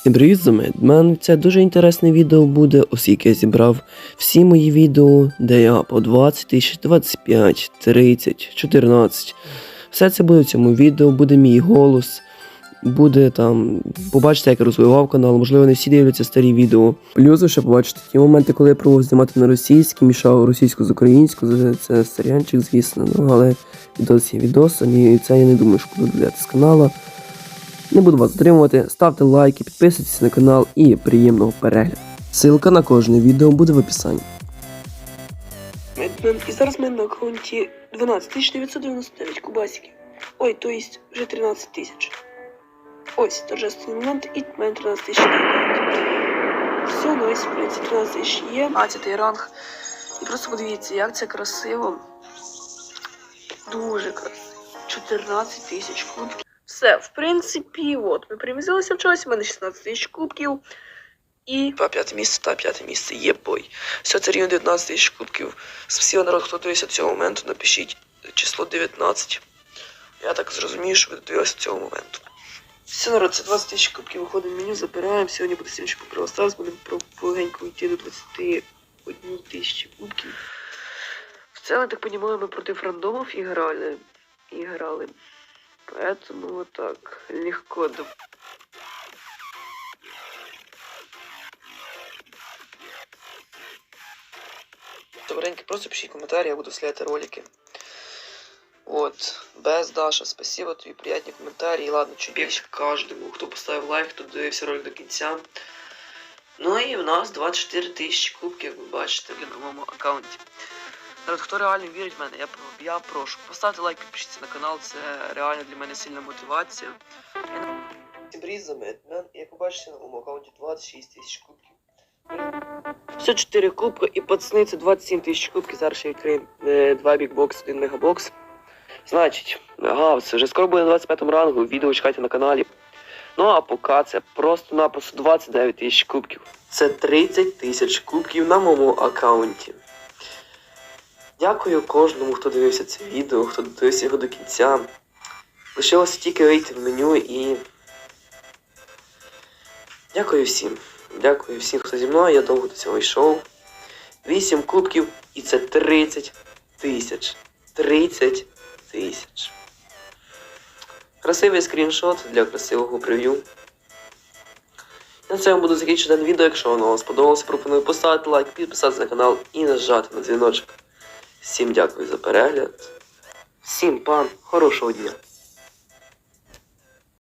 Всім привіт, Замедмен. Це дуже інтересне відео буде, оскільки я зібрав всі мої відео, де я по 20 тисяч, 25, 30, 14. Все це буде в цьому відео, буде мій голос, буде там. Побачите, як я розвивав канал, можливо, не всі дивляться старі відео. Плюс ще побачите ті моменти, коли я пробував знімати на російській, мішав російську з українською, це старянчик, звісно. Ну але відос є відосом, і це я не думаю, що буду дивляти з канала. Не буду вас затримувати, ставте лайки, підписуйтесь на канал і приємного перегляду. Ссылка на кожне відео буде в описанні. І зараз в мене на аккаунті 12 999 кубасиків. Ой, то есть вже 13 тисяч. Ось торжественний момент, і в мене 13 тисяч на. Все, ну ось, в принципі, 13 тисяч є. 15 ранг. І просто подивіться, як це красиво. Дуже красиво. 14 тисяч кубків. Все, в принципі, от, ми примізилися в чогось, у мене 16 тисяч кубків. І та п'яте місце, та п'яте місце є бой. Все це рівно 19 тисяч кубків. Спасибо, народ, хто дивився цього моменту, напишіть число 19. Я так зрозумію, що ви дивилися цього моменту. Все, народ, це 20 тисяч кубків виходимо в меню, забираємо. Сьогодні буде сильніше по Стас, будемо полегенько йти до 21 тисячі кубків. В цілому, так розумію, ми проти рандомов і грали. І грали. Поэтому вот так, легко. да. Добренько, просто пишіть коментарі, я буду вставляти ролики. От, без Даша, спасибо, тобі приятні коментарі. І ладно, чуть більше кожному, хто поставив лайк, хто дивився ролик до кінця. Ну і в нас 24 тисячі кубків, як ви бачите, на моєму аккаунті. Народ, хто реально вірить в мене, я, я прошу. Поставте лайк, підпишіться на канал, це реально для мене сильна мотивація. Бріз за Медмен, як ви бачите, на моєму аккаунті 26 тисяч кубків. Все 4 кубки і пацани це 27 тисяч кубків. Зараз ще відкриємо е, 2 бікбокс, 1 мегабокс. Значить, гавс, вже скоро буде на 25 рангу, відео чекайте на каналі. Ну а поки це просто-напросто 29 тисяч кубків. Це 30 тисяч кубків на моєму аккаунті. Дякую кожному, хто дивився це відео, хто дивився його до кінця. Лишилося тільки вийти в меню і. Дякую всім. Дякую всім, хто зі мною. Я довго до цього йшов. 8 кубків і це 30 тисяч. 30 тисяч. Красивий скріншот для красивого прев'ю. На цьому буду закінчувати відео. Якщо воно вам сподобалося, пропоную поставити лайк, підписатися на канал і нажати на дзвіночок. Всім дякую за перегляд. Всім пан, хорошого дня.